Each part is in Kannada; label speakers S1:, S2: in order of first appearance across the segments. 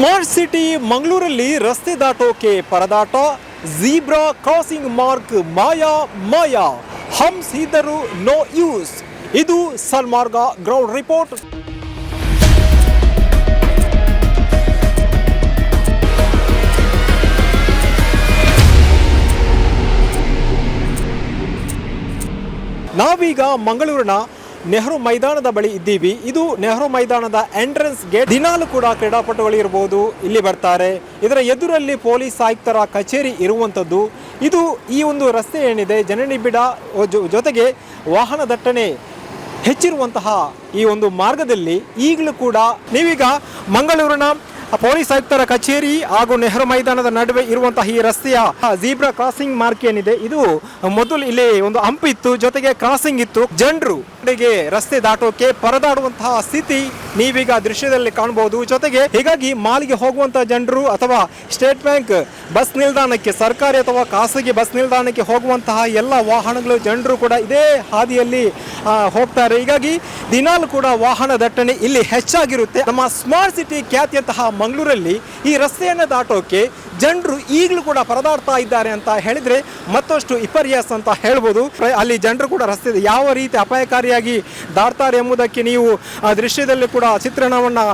S1: ಸ್ಮಾರ್ಟ್ ಸಿಟಿ ಮಂಗಳೂರಲ್ಲಿ ರಸ್ತೆ ದಾಟೋಕೆ ಪರದಾಟ, ಝೀಬ್ರಾ ಕ್ರಾಸಿಂಗ್ ಮಾರ್ಕ್ ಮಾಯಾ ಮಾಯಾ ಹಮ್ಸ್ ಇದ್ದರು ನೋ ಯೂಸ್. ಇದು ಸಲ್ಮಾರ್ಗ ಗ್ರೌಂಡ್ ರಿಪೋರ್ಟ್. ನಾವೀಗ ಮಂಗಳೂರಿನ ನೆಹರು ಮೈದಾನದ ಬಳಿ ಇದ್ದೀವಿ. ಇದು ನೆಹರು ಮೈದಾನದ ಎಂಟ್ರೆನ್ಸ್ ಗೇಟ್ ದಿನಾಲು ಕೂಡ ಕ್ರೀಡಾಪಟುಗಳು ಇರ್ಬೋದು, ಇಲ್ಲಿ ಬರ್ತಾರೆ. ಇದರ ಎದುರಲ್ಲಿ ಪೊಲೀಸ್ ಆಯುಕ್ತರ ಕಚೇರಿ ಇರುವಂಥದ್ದು. ಇದು ಈ ಒಂದು ರಸ್ತೆ ಏನಿದೆ, ಜನನಿಬಿಡ ಜೊತೆಗೆ ವಾಹನ ದಟ್ಟಣೆ ಹೆಚ್ಚಿರುವಂತಹ ಈ ಒಂದು ಮಾರ್ಗದಲ್ಲಿ ಈಗಲೂ ಕೂಡ ನೀವೀಗ ಮಂಗಳೂರಿನ ಪೊಲೀಸ್ ಆಯುಕ್ತರ ಕಚೇರಿ ಹಾಗೂ ನೆಹರು ಮೈದಾನದ ನಡುವೆ ಇರುವಂತಹ ಈ ರಸ್ತೆಯ ಜೀಬ್ರಾ ಕ್ರಾಸಿಂಗ್ ಮಾರ್ಕ್ ಏನಿದೆ, ಇದು ಮೊದಲು ಇಲ್ಲಿ ಒಂದು ಹಂಪ್ ಇತ್ತು, ಜೊತೆಗೆ ಕ್ರಾಸಿಂಗ್ ಇತ್ತು. ಜನರು ಗೆ ರಸ್ತೆ ದಾಟೋಕೆ ಪರದಾಡುವಂತಹ ಸ್ಥಿತಿ ನೀವೀಗ ದೃಶ್ಯದಲ್ಲಿ ಕಾಣಬಹುದು. ಜೊತೆಗೆ ಹೀಗಾಗಿ ಮಾಲ್ಗೆ ಹೋಗುವಂತಹ ಜನರು ಅಥವಾ ಸ್ಟೇಟ್ ಬ್ಯಾಂಕ್ ಬಸ್ ನಿಲ್ದಾಣಕ್ಕೆ, ಸರ್ಕಾರಿ ಅಥವಾ ಖಾಸಗಿ ಬಸ್ ನಿಲ್ದಾಣಕ್ಕೆ ಹೋಗುವಂತಹ ಎಲ್ಲ ವಾಹನಗಳು ಜನರು ಕೂಡ ಇದೇ ಹಾದಿಯಲ್ಲಿ ಹೋಗ್ತಾರೆ. ಹೀಗಾಗಿ ದಿನಾಲು ಕೂಡ ವಾಹನ ದಟ್ಟಣೆ ಇಲ್ಲಿ ಹೆಚ್ಚಾಗಿರುತ್ತೆ. ನಮ್ಮ ಸ್ಮಾರ್ಟ್ ಸಿಟಿ ಖ್ಯಾತಿಯಂತಹ ಮಂಗಳೂರಲ್ಲಿ ಈ ರಸ್ತೆಯನ್ನು ದಾಟೋಕೆ ಜನರು ಈಗಲೂ ಕೂಡ ಪರದಾಡ್ತಾ ಇದ್ದಾರೆ ಅಂತ ಹೇಳಿದ್ರೆ ಮತ್ತಷ್ಟು ವಿಪರ್ಯಾಸ ಅಂತ ಹೇಳ್ಬೋದು. ಅಲ್ಲಿ ಜನರು ಕೂಡ ರಸ್ತೆ ಯಾವ ರೀತಿ ಅಪಾಯಕಾರಿಯಾಗಿ ದಾಡ್ತಾರೆ ಎಂಬುದಕ್ಕೆ ನೀವು ಆ ದೃಶ್ಯದಲ್ಲಿ ಕೂಡ ಚಿತ್ರಣವನ್ನು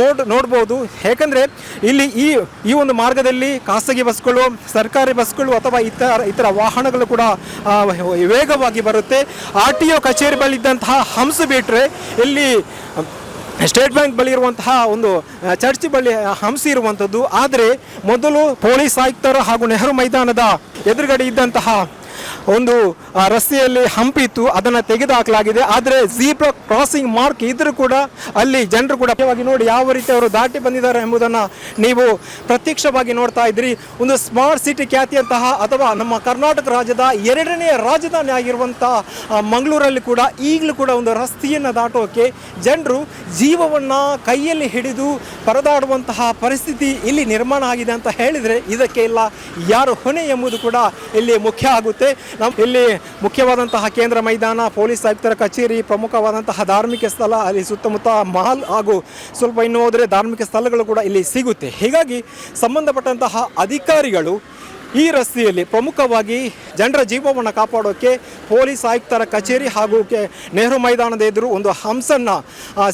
S1: ನೋಡ್ ನೋಡ್ಬೋದು. ಯಾಕಂದರೆ ಇಲ್ಲಿ ಈ ಈ ಒಂದು ಮಾರ್ಗದಲ್ಲಿ ಖಾಸಗಿ ಬಸ್ಗಳು, ಸರ್ಕಾರಿ ಬಸ್ಗಳು ಅಥವಾ ಇತರ ಇತರ ವಾಹನಗಳು ಕೂಡ ವೇಗವಾಗಿ ಬರುತ್ತೆ. ಆರ್ ಟಿ ಒ ಕಚೇರಿ ಬಳಿ ಇದ್ದಂತಹ ಹಂಸ ಬಿಟ್ಟರೆ ಇಲ್ಲಿ ಸ್ಟೇಟ್ ಬ್ಯಾಂಕ್ ಬಳಿ ಇರುವಂತಹ ಒಂದು ಚರ್ಚ್ ಬಳಿ ಹಂಸಿ ಇರುವಂಥದ್ದು. ಆದರೆ ಮೊದಲು ಪೊಲೀಸ್ ಆಯುಕ್ತರು ಹಾಗೂ ನೆಹರು ಮೈದಾನದ ಎದುರುಗಡೆ ಇದ್ದಂತಹ ಒಂದು ರಸ್ತೆಯಲ್ಲಿ ಹಂಪಿತ್ತು ಅದನ್ನು ತೆಗೆದುಹಾಕಲಾಗಿದೆ. ಆದರೆ ಜೀಬ್ರಾ ಕ್ರಾಸಿಂಗ್ ಮಾರ್ಕ್ ಇದ್ರೂ ಕೂಡ ಅಲ್ಲಿ ಜನರು ಕೂಡ ನೋಡಿ ಯಾವ ರೀತಿ ಅವರು ದಾಟಿ ಬಂದಿದ್ದಾರೆ ಎಂಬುದನ್ನು ನೀವು ಪ್ರತ್ಯಕ್ಷವಾಗಿ ನೋಡ್ತಾ ಇದ್ರಿ ಒಂದು ಸ್ಮಾರ್ಟ್ ಸಿಟಿ ಖ್ಯಾತಿಯಂತಹ ಅಥವಾ ನಮ್ಮ ಕರ್ನಾಟಕ ರಾಜ್ಯದ ಎರಡನೇ ರಾಜಧಾನಿ ಆಗಿರುವಂತಹ ಮಂಗಳೂರಲ್ಲಿ ಕೂಡ ಈಗಲೂ ಕೂಡ ಒಂದು ರಸ್ತೆಯನ್ನು ದಾಟೋಕೆ ಜನರು ಜೀವವನ್ನು ಕೈಯಲ್ಲಿ ಹಿಡಿದು ಪರದಾಡುವಂತಹ ಪರಿಸ್ಥಿತಿ ಇಲ್ಲಿ ನಿರ್ಮಾಣ ಆಗಿದೆ ಅಂತ ಹೇಳಿದರೆ ಇದಕ್ಕೆ ಇಲ್ಲ. ಯಾರು ಹೊಣೆ ಎಂಬುದು ಕೂಡ ಇಲ್ಲಿ ಮುಖ್ಯ ಆಗುತ್ತೆ. ನಮ್ಮ ಇಲ್ಲಿ ಮುಖ್ಯವಾದಂತಹ ಕೇಂದ್ರ ಮೈದಾನ, ಪೊಲೀಸ್ ಆಯುಕ್ತರ ಕಚೇರಿ, ಪ್ರಮುಖವಾದಂತಹ ಧಾರ್ಮಿಕ ಸ್ಥಳ, ಅಲ್ಲಿ ಸುತ್ತಮುತ್ತ ಮಹಲ್ ಹಾಗೂ ಸ್ವಲ್ಪ ಇನ್ನು ಹೋದರೆ ಧಾರ್ಮಿಕ ಸ್ಥಳಗಳು ಕೂಡ ಇಲ್ಲಿ ಸಿಗುತ್ತೆ. ಹೀಗಾಗಿ ಸಂಬಂಧಪಟ್ಟಂತಹ ಅಧಿಕಾರಿಗಳು ಈ ರಸ್ತೆಯಲ್ಲಿ ಪ್ರಮುಖವಾಗಿ ಜನರ ಜೀವವನ್ನು ಕಾಪಾಡೋಕ್ಕೆ ಪೊಲೀಸ್ ಆಯುಕ್ತರ ಕಚೇರಿ ಹಾಗೂ ನೆಹರು ಮೈದಾನದ ಎದುರು ಒಂದು ಹಂಸನ್ನು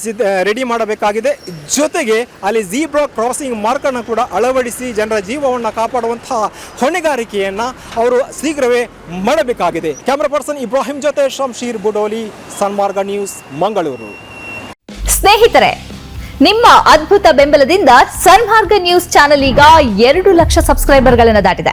S1: ಸಿದ್ಧ, ರೆಡಿ ಮಾಡಬೇಕಾಗಿದೆ. ಜೊತೆಗೆ ಅಲ್ಲಿ ಜೀಬ್ರಾ ಕ್ರಾಸಿಂಗ್ ಮಾರ್ಕನ್ನು ಕೂಡ ಅಳವಡಿಸಿ ಜನರ ಜೀವವನ್ನು ಕಾಪಾಡುವಂತಹ ಹೊಣೆಗಾರಿಕೆಯನ್ನು ಅವರು ಶೀಘ್ರವೇ ಮಾಡಬೇಕಾಗಿದೆ. ಕ್ಯಾಮ್ರಾ ಪರ್ಸನ್ ಇಬ್ರಾಹಿಂ ಜೊತೆ ಶಂಶೀರ್ ಬುಡೋಲಿ, ಸನ್ಮಾರ್ಗ ನ್ಯೂಸ್, ಮಂಗಳೂರು.
S2: ಸ್ನೇಹಿತರೆ, ನಿಮ್ಮ ಅದ್ಭುತ ಬೆಂಬಲದಿಂದ ಸನ್ಮಾರ್ಗ ನ್ಯೂಸ್ ಚಾನೆಲ್ ಈಗ ಎರಡು ಲಕ್ಷ ಸಬ್ಸ್ಕ್ರೈಬರ್ಗಳನ್ನು ದಾಟಿದೆ.